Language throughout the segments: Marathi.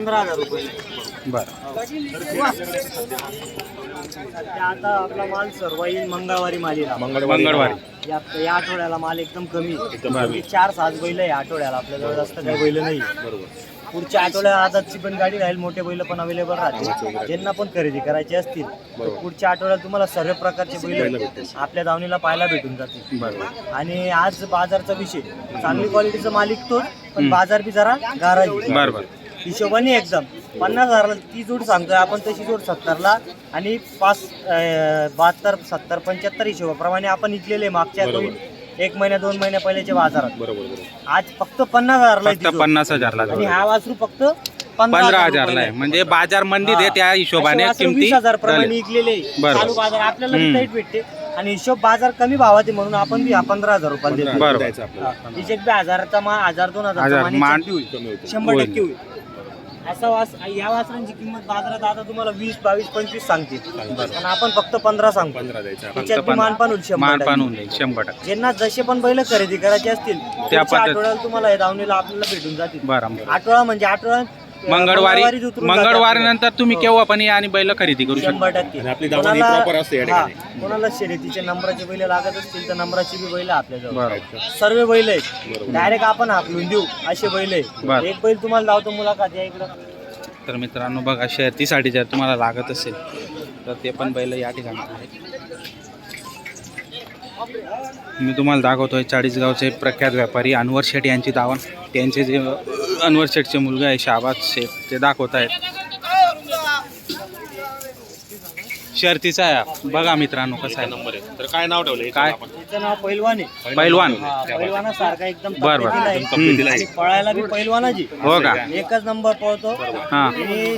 पंधरा हजार रुपये. बरं. सध्या आता आपला माल सर्व येईल मंगळवारी. या या आठवड्याला माल एकदम कमी. एकदम आहे. कमी. म्हणजे चार सात बैल आहे या आठवड्याला. आपल्याजवळ जास्त काही बैल नाही. पुढच्या आठवड्यात आजची पण गाडी राहील मोठे बैल पण अवेलेबल राहतील. ज्यांना पण खरेदी करायची असतील तर पुढच्या आठवड्यात तुम्हाला सर्व प्रकारचे बैल आपल्या दावणीला पाहायला भेटून जातील. बरोबर. आणि आज बाजारचा विषय. चांगली क्वालिटीचा माल विकतो पण बाजार बी जरा गाराजी. बरं बरं. हिशोबाने एकदम. पन्नास हजारला ती जोड सांगतोय आपण तशी जोड सत्तरला आणि पाच बहात्तर सत्तर पंच्याहत्तर हिशोबाप्रमाणे आपण विकलेले मागच्या दोन एक महिन्या दोन महिन्या पहिल्याच्या बाजारात. बरोबर आज फक्त पन्नास हजारला फक्त. पन्नास हजारला आणि हा वासरू फक्त पंधरा हजारला आहे. म्हणजे बाजार मंदीत आहे त्या हिशोबाने किमती हजार प्रमाणे बरोबर. चालू बाजार आपल्याला. टाईट भेटते. आणि हिशोब बाजार कमी भावात आहे म्हणून आपण बी हा पंधरा हजार रुपयाला देतो. बरोबर. हजाराचा हजार दोन हजार, शंभर. टक्के होईल. असा वास या वासरांची किंमत बाजारात आता तुम्हाला वीस बावीस पंचवीस सांगते आणि आपण फक्त पंधरा सांगतो पंधरा द्यायचा त्याच्यात बी पंधरा. मानपान होईल शंभर मान टक्के. पान होऊन जाईल शंभर टक्के ज्यांना जसे पण बैल खरेदी करायचे असतील त्या पद्धत- आठवड्याला तुम्हाला हे दावणीला आपल्याला भेटून जातील बरं बरं. आठवडा म्हणजे आठवडा मंगळवारी मंगळवारीच उतरून मंगळवारी. नंतर तुम्ही हो. केव्हा पण या आणि बैल खरेदी करू शकता. शंभर टक्के. आणि आपली दावणी कोणाला- proper असते या हा, ठिकाणी. कोणाला शर्यतीचे नंबराचे बैल लागत असतील तर नंबराची बी बैल आपल्याजवळ. बरोबर. सर्व बैल आहेत. डायरेक्ट आपण हाकलून देऊ असे बैल बरं. आहेत एक बैल तुम्हाला लावतो मुलाखत या इकडं. तर मित्रांनो बघा शर्तीसाठी जर तुम्हाला लागत असेल तर ते पण बैल या ठिकाणी आहेत. मी तुम्हाला दाखवतोय चाळीसगावचे प्रख्यात व्यापारी अनवर शेठ यांची दावण. त्यांचे जे अनवर शेठचे मुलगा आहे शाबाज शेठ ते दाखवत आहेत. शर्तीचा आहे बघा मित्रांनो कसा आहे. नंबर आहे. तर काय नाव ठेवलं? काय? त्याचं नाव पैलवान आहे पैलवान. हा, पैलवानासारखा एकदम बरं, बरं. तब्येतीला आहे. हम्म. पळायला बी पैलवानाची हो का? एकच नंबर पळतो. हा. आणि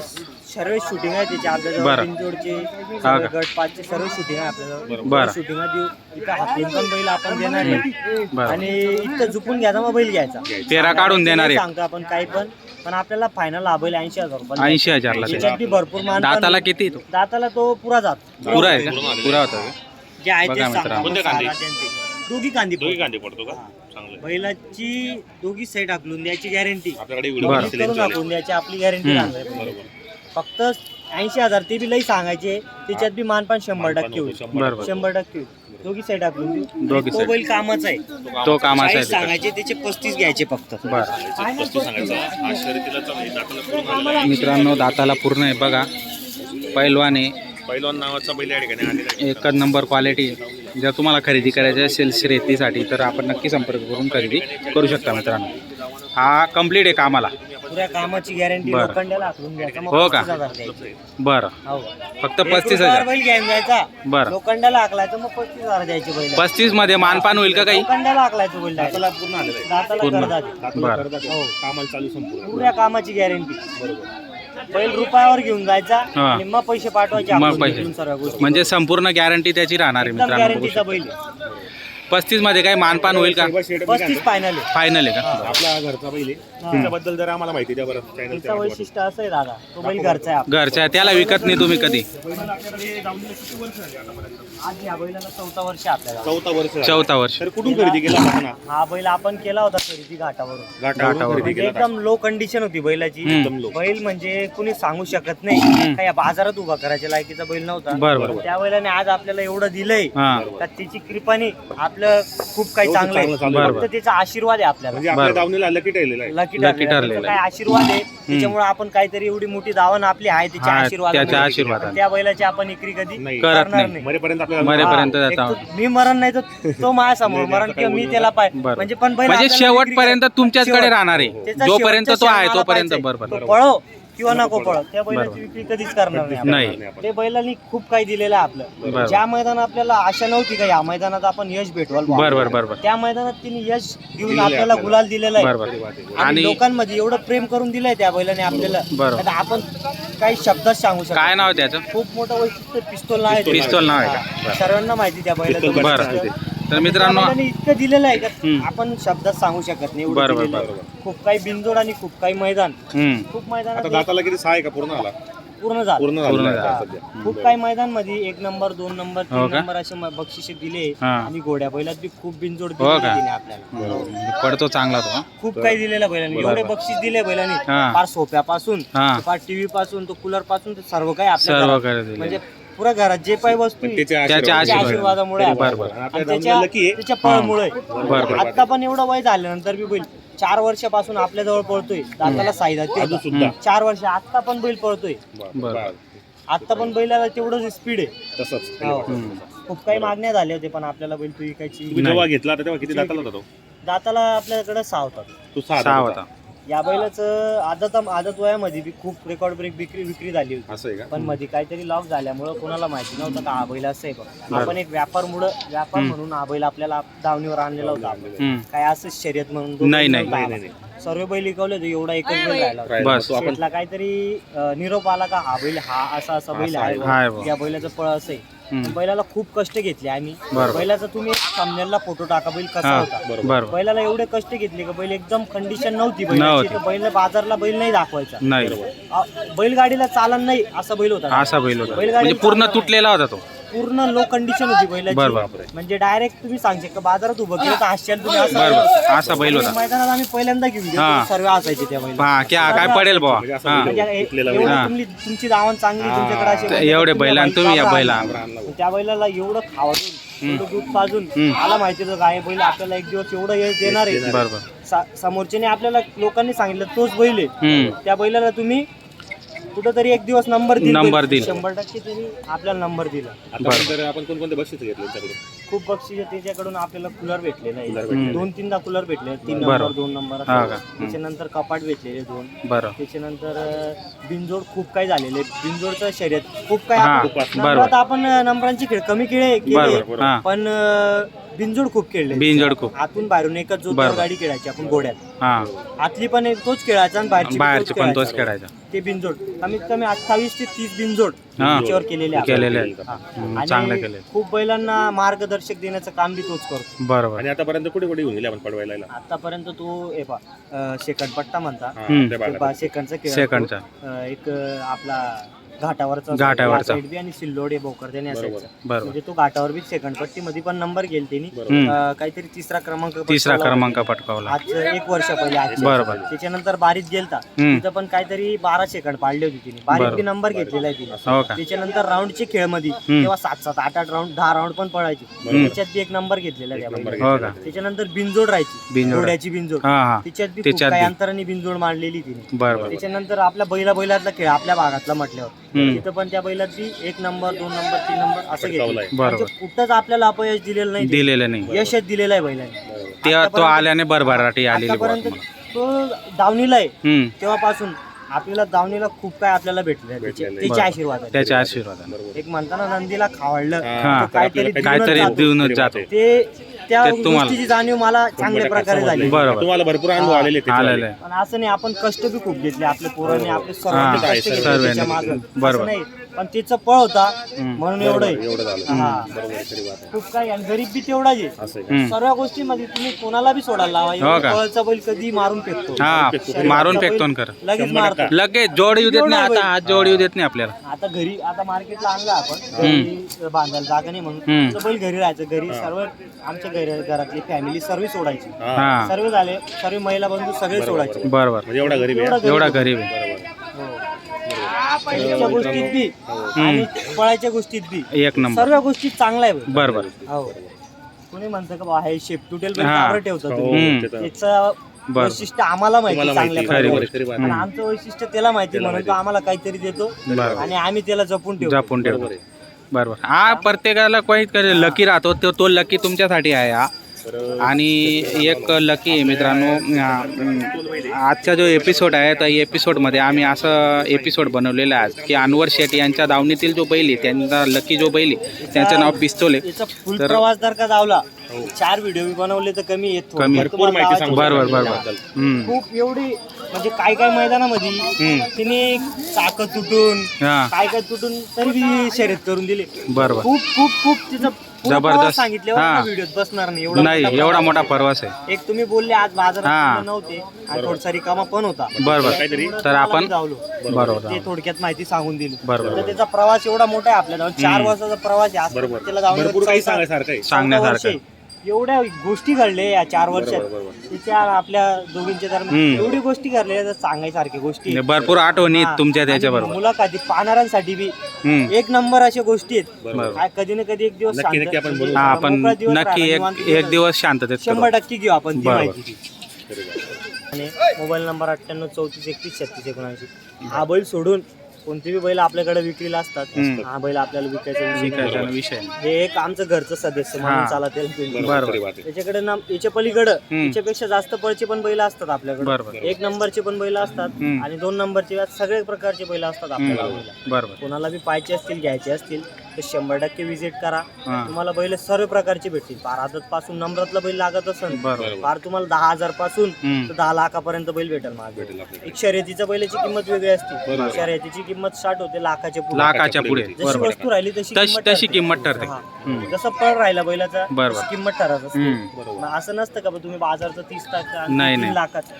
सर्व शूटिंग आहे त्याची आपल्याजवळ बरं. बिनजोडचे हा का? गट पाचचे सर्व शूटिंग आहे आपल्याजवळ बरं. शूटिंग देऊ इथं हाकलून पण बैल आपण देणार आहे बरं आणि इथं झुकून घ्यायचा मग बैल घ्यायचा पेरा काढून देणार आहे सांगतो आपण काही पण पण आपल्याला फायनल हा बैल ऐंशी हजार रुपये ऐंशी हजारला ते. त्याच्यात बी भरपूर मान दाताला किती तो दाताला तो पुरा जात पुरा आहे का पुरा होता का? जे आहे बघा ते मित्रांनो. कांदे? त्यांचे. दोघी कांदी दोघी पडतो. कांदे पडतो का चांगलं आहे. बैलाची दोघी साईड हाकलून द्यायची गॅरंटी आपल्याकडे बरं. व्हिडिओ करून हाकलून द्यायची आपली गॅरंटी हम्म. आहे. बरोबर फक्त ऐंशी हजार ते बी लई सांगायचे. त्याच्यात बी मानपान शंभर टक्के होईल. बरोबर. शंभर टक्के होईल. दोघी साईड हाकलून देऊ. दोघी तो side. बैल कामाचा आहे. तो कामाचा आहे चाळीस. सांगायचे त्याचे पस्तीस घ्यायचे फक्त. बरं. पस्तीस सांगायचं हा शर्यतीला चांगली दाखला करून आलेला आहे. मित्रांनो दाताला पूर्ण आहे बघा. पैलवान आहे. पैलवान नावाचा बैल या ठिकाणी आलेला आहे. एकच नंबर क्वालिटी जर तुम्हाला खरेदी करायची असेल शेतीसाठी तर आपण नक्की संपर्क करून खरेदी करू शकता मित्रांनो. हा कंप्लीट आहे कामाला. पुऱ्या कामाची गॅरंटी बरं. लोखंडाला हाकलून घ्यायचा मग हो का? पस्तीस हजार द्यायचे बरं हो. फक्त एक पस्तीस रुपयावर हजार बैल घ्यायला जायचा बरं लोखंडाला हाकलायचं मग पस्तीस हजार द्यायचे बैल पस्तीसमध्ये मानपान होईल का काही लोखंडाला हाकलायचं बैल दाताला पूर्ण आलेलं दाताला बरं. करतात हो. कामाला चालू संपूर्ण पुऱ्या कामाची गॅरंटी बैल रुपयावर घेऊन जायचा हा. आणि मग पैसे पाठवायचे मग आपण पैसे. तिकडून सर्व गोष्टी म्हणजे संपूर्ण गॅरंटी त्याची राहणार आहे एकदम मित्रांनो बघू गॅरंटीचा शकता. बैल आहे. पस्तीसमध्ये काही मानपान होईल का? काय पस्तीस फायनल आहे. फायनल आहे का? आपला घरचा बैल आहे. त्याच्याबद्दल जर आम्हाला माहिती द्या बरं त्याचं वैशिष्ट्य असं आहे दादा. तो बैल घरचा आहे आपला. घरच्या त्याला विकत नाही तुम्ही कधी. आज या बैलाला चौथा वर्ष आहे आपल्याला. चौथा वर्ष झालं. चौथा वर्ष. तर कुठून खरेदी केला हा? हा बैल आपण केला होता खरेदी घाटावरून. खरेदी म्हणजे केला एकदम लो कंडिशन होती बैलाची. एकदम बैल म्हणजे कुणी सांगू शकत नाही. का या बाजारात उभा करायच्या लायकीचा बैल नव्हता. बरं बरं त्या बैलाने आज आपल्याला एवढं दिलंय हा. का त्याची कृपाने आपलं खूप काही एवढं चांगलं आहे चांगलं चालू आहे. फक्त त्याचा आशीर्वाद आहे आपल्याला म्हणजे आपल्या बरं. दावणीला लकी आहे लकी ठरलेलं काय आशीर्वाद आहे त्याच्यामुळे आपण काहीतरी एवढी मोठी दावण आपली आहे त्याच्या हा, आशीर्वाद आशीर्वादाने. त्या बैलाची आपण इकरी कधी नाही. करत करणार नाही. मरेपर्यंत आपल्याला मरेपर्यंत हा, जाता एक तो- मी मरण नाही तर तो माझ्यासमोर मरण किंवा मी त्याला पाय बरं. म्हणजे पण बैल म्हणजे आपल्याला विक्री शेवटपर्यंत करा- तुमच्याचकडे शेवट. राहणार आहे त्याचा जोपर्यंत शेवटच्या तो आहे क्षणाला तोपर्यंत. बरोबर तो पळो किंवा नको पळो त्या बैलाची. विक्री कधीच करणार नाही आपण. नाही ते बैलांनी खूप काही दिलेलं आहे आपलं. ज्या मैदानात आपल्याला आशा नव्हती का या मैदानात आपण यश भेटवाल बुवा. बरोबर बरोबर त्या मैदानात तिने यश देऊन आपल्याला. गुलाल दिलेला आहे आणि आणि लोकांमध्ये एवढं प्रेम करून दिलंय त्या बैलाने आपल्याला बरोबर. आता आपण काही शब्दात सांगू शकतो काय नाव आहे त्याचं खूप मोठं वैशिष्ट्य पिस्तोल नाव आहे पिस्तूल नाव आहे का? हा. बरं. सर्वांना माहिती त्या बैलाचं वैशिष्ट्य. तर मित्रांनो इतकं दिलेलं आहे का. आपण शब्दात सांगू शकत नाही एवढं बरोबर, दिलेलं आहे. बरोबर. खूप काही बिनजोड आणि खूप काही मैदान हम्म. खूप आता मैदानात दाताला किती सहा आहे का पूर्ण आला पूर्ण झालं पूर्ण पूर्ण झालं झालं. आहे सध्या खूप काही मैदानमध्ये एक नंबर दोन नंबर हो तीन का? नंबर असे म- बक्षिसे दिले हा. आणि घोड्या बैलात बी खूप बिनजोड हो दिलेली का? तिने आपल्याला. पडतो चांगला तो हा? खूप काही दिलेलं बैलांनी. एवढे बक्षीस दिले बैलांनी हा. फार सोप्यापासून हा. फार टीव्ही पासून तो कूलरपासून ते सर्व काही आपल्या सर्व दिले. म्हणजे पुऱ्या घरात जे काही वस्तू आहे, त्याच्या त्याच्या त्याच्या आशीर्वाद. आशीर्वादामुळे आहे. बरोबर. आणि आणि आपल्या त्याच्या आहे. पळमुळे बरोबर. आता पण एवढं वय झाल्यानंतर बी बैल चार वर्षापासून आपल्या जवळ पळतोय दाताला साईदा अजून सुद्धा चार वर्ष आता पण बैल पळतोय बरं. आता पण बैलाला तेवढं स्पीड आहे तसंच हो. खूप काही मागण्या झाल्या होत्या पण आपल्याला बैल तू विकायची तुम्ही जेव्हा घेतला होता तेव्हा किती दाताला होता तो दाताला आपल्याकडे सहा होतात तू सहा सहा दाताचा. होता या बैलाचं आदत आदत वयामध्ये बी खूप रेकॉर्ड ब्रेक विक्री विक्री झाली होती असं आहे का पण मध्ये काहीतरी लॉक झाल्यामुळं कोणाला माहिती नव्हतं का हा बैल असं आहे बघ आपण एक व्यापार मुळे व्यापार म्हणून हा बैल आपल्याला दावणीवर आणलेला होता आपण हम्म. काय असंच शर्यत म्हणून नाही, बैल नाही. नव्हता नाही, आला. सर्व बैल इकवले होते एवढा एकच बैल राहिला होता. राहिला. बस. तो आपण शेठला काहीतरी अं, निरोप आला का हा बैल हा असा असा बैल असा आहे. या बैलाचं पळ असं आहे बैलाला खूप कष्ट घेतले आम्ही. बरोबर. बैलाचा तुम्ही सामन्याला फोटो टाका बैल कसा हा होता. बरोबर. बैलाला एवढे कष्ट घेतले का बैल एकदम कंडिशन नव्हती तर बैल बाजारला बैल नाही दाखवायचा. नाही. बैलगाडीला चालन नाही असा बैल होता. असा बैल होता. बैलगाडी म्हणजे पूर्ण तुटलेला होता तो. पूर्ण लो कंडिशन होती बैलाची. म्हणजे डायरेक्ट तुम्ही सांगते का बाजारात उभं केलं तर हास्याल तुम्ही असं बैल होता. मैदानात आम्ही पहिल्यांदा घेऊन हा. गेलो सर्व असायचे त्या बैल हा क्या काय पडेल बुवा. म्हणजे हा म्हणजे एवढं हा. तुमची तुमची दावण चांगली तुमच्याकडे असे तर बैल एवढे बैल आणि तुम्ही या. बैला. त्या बैलाला एवढं खावून एवढं दूध पाजून मला माहिती होतं काय बैल आपल्याला एक दिवस एवढं यश देणार आहे. बरोबर सा- समोरच्याने आपल्याला लोकांनी सांगितलं तोच बैल आहे. हम्म. त्या बैलाला तुम्ही कुठंतरी एक दिवस नंबर दिला नंबर दिला. शंभर टक्के त्यांनी आपल्याला नंबर दिला आतापर्यंत आपण कोणकोणते बक्षीस घेतले त्याच्याकडून खूप बक्षीस त्याच्याकडून आपल्याला कूलर भेटलेला Cooler आहे भेटलेले. दोन तीनदा कूलर भेटले तीन बरं. नंबर दोन नंबर असं. हा का? हम्म. त्याच्यानंतर कपाट भेटलेले दोन बरं त्याच्यानंतर अं, बिनजोड खूप काही झालेले बिनजोडचं शर्यत खूप काही हा, आपण- बरोबर. नंबरात आपण अं, नंबरांची खेळ कमी खेळ केले बरोबर हा पण अं, बिनजोड खूप खेळले बिनजोड खूप आतून बाहेरून एकच बरोबर. गाडी खेळायची आपण घोड्यात हा आतली पण एक तोच खेळायचा आणि बाहेरची बाहेरचे पण तोच खेळायचा. ते बिनजोड कमीत कमी अठ्ठावीस ते तीस बिनजोड हा. त्याच्यावर केलेले आपण. केलेले आहेत. हा. हम्म, आणि चांगलं केले खूप बैलांना मार्गदर्शक देण्याचं काम बी तोच करतो बरोबर आणि आतापर्यंत कुठे कुठे घेऊन गेले आपण पडवायला आतापर्यंत तो हे पा म्हणता हा, हम्म. त्या भागात. बा- सेकंडचा खेळ सेकंडचा अं, एक अं, आपला घाटावरचा घाटावरचा. या side बी आणि सिल्लोडे या बरोबर. बरोबर म्हणजे तो घाटावर बी सेकंड पट्टी मध्ये पण नंबर गेल त्यांनी बरोबर. हम्म. अं, काहीतरी तिसरा क्रमांक तिसरा पटकावला क्रमांक होता. पटकावला आज एक वर्ष पहिले आज बरोबर. त्याच्यानंतर बारीत गेलता हम्म. तिथं पण काहीतरी बारा सेकंड पाडले होते तिने बारीत बरोबर. बी नंबर घेतलेला आहे तिने हो का त्याच्यानंतर राऊंडचे खेळमध्ये. तेव्हा सात सात आठ आठ राऊंड दहा राऊंड पण पळायचे. त्याच्यात बी एक नंबर घेतलेला आहे त्या. हो. का त्याच्यानंतर बिनजोड राहायची बिनजोड. घोड्याची बिनजोड हा हा त्याच्यात बी खूप त्याच्यात काही बी. अंतराने बिनजोड मांडलेली तिने बरोबर त्याच्यानंतर आपल्या बैला बैलातला खेळ आपल्या भागातला म्हटल्यावर हम्म. तिथं पण त्या बैलात बी एक नंबर दोन नंबर तीन नंबर असं घेतलं आहे. बरोबर कुठंच आपल्याला अपयश दिलेलं नाही दिलेलं नाही यशच दिलेलं आहे बैलाने बरोबर. ते आल्याने भरभराटी आलेली बुवा आतापर्यंत तुम्हाला. तो दावणीला आहे हम्म तेव्हापासून आपल्याला दावणीला खूप काय आपल्याला भेटलं त्याचे भेटलेलं आहे. त्याचे बरोबर. आशीर्वाद आहेत. त्याच्या आशीर्वादाने बरोबर. एक म्हणताना नंदीला खावडलं हा, काहीतरी. देऊनच जातो ते त्या ते तुम्हाला- गोष्टीची जाणीव मला चांगल्या प्रकारे झाली बरोबर. तुम्हाला भरपूर अनुभव आलेले आहेत आलेलं त्याच्यामध्ये. आहे पण असं नाही आपण कष्ट बी खूप घेतले आपल्या पोरांनी आपले हा, सर्वांनी कष्ट घेतले सर्वांनी त्याच्या मागं. घेतले. बरोबर. नाही पण त्याचं पळ होता. म्हणून एवढं आहे. एवढं झालं हा. बरोबर आहे, खरी बात आहे. खूप काही आणि गरीब बी तेवढाच आहे असं आहे का? हम्म. सर्व गोष्टीमध्ये तुम्ही कोणाला बी सोडायला लावा हो एवढं का? पळचा बैल कधी मारून फेकतो हा मारून कर लगेच मारतो. लगेच जोड येऊ देत नाही आता आज जोड येऊ देत नाही आपल्याला आता घरी आता मार्केटला आणला आपण घरी बांधायला जागा नाही म्हणून हम्म. तर बैल घरी राहायचं घरी सर्व आमच्या घरी घरातली फॅमिली सर्व सोडायची. हा. हा सर्व झाले सर्व महिला बंधू सगळे सोडायचे. बरोबर. म्हणजे एवढा गरीब आहे. एवढा एवढा गरीब आहे. बरोबर. हो. गोष्टीत बी आणि पळायच्या गोष्टीत बी. एक नंबर. सर्व गोष्टी चांगल्या आहे. बरोबर. हो. कोणी म्हणतं का बा हे शेप तुटेल बैल हा. ठेवता हो, तुम्ही. हम्म. ते तर- त्याचं बरं. वैशिष्ट्य आम्हाला माहिती तुम्हाला चांगल्या माहिती खरी प्रकारे. आमचं वैशिष्ट्य त्याला माहिती म्हणून तो आम्हाला काहीतरी देतो बरोबर. आणि आम्ही त्याला जपून ठेवतो. जपून ठेवतो. बरोबर आहे. बरोबर. हा प्रत्येकाला काही लकी राहतो. तो तो लकी तुमच्यासाठी आहे हा. आणि एक लकी आहे मित्रांनो. आजचा जो एपिसोड आहे त्या एपिसोडमध्ये आम्ही असं एपिसोड बनवलेला आहे आज की अनवर शेट यांच्या दावणीतील जो बैल त्यांचा लकी जो बैल आहे त्यांचं नाव पिस्तोल तर- प्रवास जर का जावला चार व्हिडिओ बनवले तर कमी येत कमी. भरपूर माहिती सांगू बरोबर बरोबर. खूप एवढी म्हणजे काय काय मैदानामध्ये हम्म. तिने चाक तुटून हा. काय काय तुटून तरी शर्यत करून दिली. बरोबर. खूप खूप खूप तिचं प्रवास जबरदस्त. सांगितल्यावर हा. व्हिडिओत बसणार नाही. एवढा नाही मोठा एवढा प्रवास मोठा आहे. प्रवास आहे. एक तुम्ही बोलले आज बाजारात हा. मुलं नव्हते. आणि थोडासा रिकामा पण होता. बरोबर. तर आपण-. बरोबर. ते थोडक्यात माहिती सांगून दिली. बरोबर. तर त्याचा प्रवास एवढा मोठा आहे आपल्याला चार. वर्षाचा प्रवास आहे. आज त्याला जाऊन भरपूर काही सांगायसारखं आहे. सांगण्यासारखं. एवढ्या गोष्टी घडल्या या चार वर्षात बरोबर, बरोबर. त्याच्या आपल्या दोघींच्या दरम्यान हम्म. एवढी गोष्टी घडल्या तर सांगायसारख्या गोष्टी आहेत. भरपूर आठवणी आहेत हा. तुमच्या आणि त्याच्याबरोबर मुलाखती पाहणाऱ्यांसाठी बी हम्म. एक नंबर अशा गोष्टी आहेत बरोबर. काय कधी ना कधी एक दिवस नक्की- शांत- नक्की आपण बोलू. हा आपण मोकळा दिवस नक्की राहिला, एक निवांत एक दिवस शांततेत करू. शंभर टक्के घेऊ आपण ती बरोबर. माहिती आणि मोबाईल नंबर अठ्ठ्याण्णव चौतीस एकतीस छत्तीस एकोणऐंशी हा बैल सोडून कोणते बी बैल आपल्याकडे विक्रीला असतात हम्म. हा बैल आपल्याला विकायचा विषय शिकायचा. हे एक आमचं घरचं सदस्य म्हणून हा. चालत आहे तुम्ही. बरोबर बरोबर. खरी बात आहे. याच्याकडे ना याच्या पलीकडं हम्म. याच्यापेक्षा जास्त पळचे पण बैल असतात आपल्याकडे बरोबर एक नंबरचे पण बैल असतात हम्म. आणि दोन नंबरचे सगळे प्रकारचे बैल असतात आपल्याला हम्म. बैला. बरोबर कोणाला बी पाहिजे असतील घ्यायचे असतील तर शंभर टक्के विजिट करा हा तुम्हाला बैल सर्व प्रकारचे भेटतील पार आदत पासून नंबरातला बैल लागत असेल बरोबर पार तुम्हाला दहा हजारपासून हम्म. तर दहा लाखापर्यंत बैल भेटेल माझं भेटेल आपल्याला. एक शर्यतीच्या बैलाची किंमत वेगळी असते बरोबर. शर्यतीची किंमत स्टार्ट होते लाखाच्या पुढे लाखाच्या पुढे जशी बरोबर वस्तू राहिली तशी तशी किंमत तशी ठरते. किंमत ठरते हा. हम्म. जसं पळ राहिला बैलाचा बरोबर. तशी किंमत ठरत असते हम्म. बरोबर मग असं नसतं का बा तुम्ही बाजारचं तीस टक्का नाही, तीन नाही. लाखात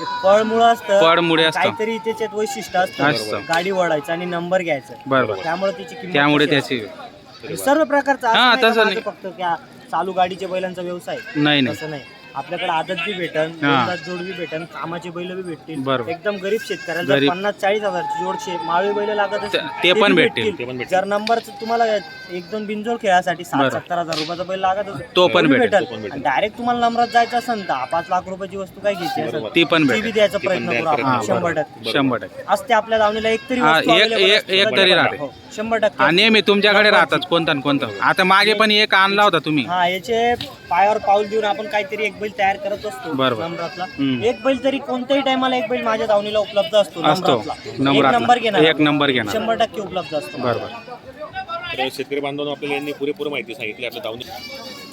ते पळमुळं असतं पळमुळे असतं. काहीतरी त्याच्यात वैशिष्ट्य असतं. असतं गाडी वळायचं आणि नंबर घ्यायचा बरोबर त्यामुळे त्याची किंमत त्यामुळे. त्याची सर्व प्रकारचा असं हा, तसं नाही. फक्त क्या चालू गाडीच्या बैलांचा व्यवसाय नाही नाही तसं नाही आपल्याकडे आदत बी भेटन. दोन तास जोड बी भेटन कामाचे बैल बी भेटतील बरोबर. एकदम गरीब शेतकऱ्याला जर गरीब. पन्नास चाळीस हजारची जोडशे माळी बैल लागत असतील, ते पण भेटतील. ते पण भेटतील. जर नंबरचं तुम्हाला एक दोन बिनजोड खेळासाठी सात. सत्तर हजार रुपयाचा बैल लागत असेल, तो पण भेटेल. तो पण भेटेल. डायरेक्ट तुम्हाला नंबरात जायचं असेल दहा पाच लाख रुपयाची वस्तू काय घ्यायची असेल ती पण ती बी भेटेल द्यायचा ती पण प्रयत्न करू द्यायचा आपण शंभर. टक्के शंभर टक्के असते आपल्या दावणीला एक तरी हा, वस्तू एक- available एक- असते. एक तरी राहते. हो, शंभर टक्के आणि नेहमी तुमच्याकडे राहतात कोणता न कोणता आता मागे पण एक आणला होता तुम्ही हा याचे पायावर पाऊल देऊन आपण काहीतरी एक बैल तयार करत असतो बरोबर. नंबरातला हम्म. एक बैल तरी कोणत्याही टायमाला एक बैल माझ्या दावणीला उपलब्ध असतो असतो. नंबरातला. एक नंबरातला. नंबर घेणार एक नंबर घेणार. शंभर टक्के उपलब्ध असतो बरोबर तर शेतकरी बांधवांना आपल्याला यांनी पुरेपूर माहिती सांगितली आपल्या दावणी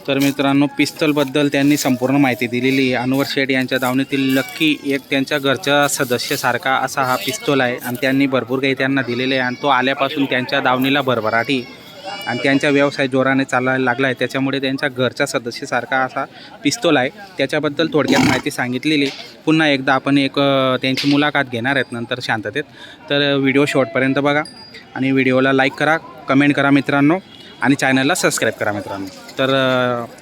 तर मित्रांनो पिस्तलबद्दल त्यांनी संपूर्ण माहिती दिलेली आहे अनवर शेठ यांच्या दावणीतील लक्की एक त्यांच्या घरच्या सदस्यासारखा असा हा पिस्तूल आहे आणि त्यांनी भरपूर काही त्यांना दिलेले आहे आणि तो आल्यापासून त्यांच्या दावणीला भरभराटी आणि त्यांचा व्यवसाय जोराने चालायला लागला आहे त्याच्यामुळे त्यांच्या घरच्या सदस्यासारखा असा पिस्तोल आहे. त्याच्याबद्दल थोडक्यात माहिती सांगितलेली. पुन्हा एकदा आपण एक त्यांची मुलाखत घेणार आहेत नंतर शांततेत. तर व्हिडिओ शॉर्टपर्यंत बघा आणि व्हिडिओला लाईक करा कमेंट करा मित्रांनो आणि चॅनलला सबस्क्राईब करा मित्रांनो. तर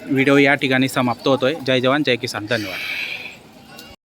व्हिडिओ या ठिकाणी समाप्त होतो आहे जय जवान जय किसान. धन्यवाद.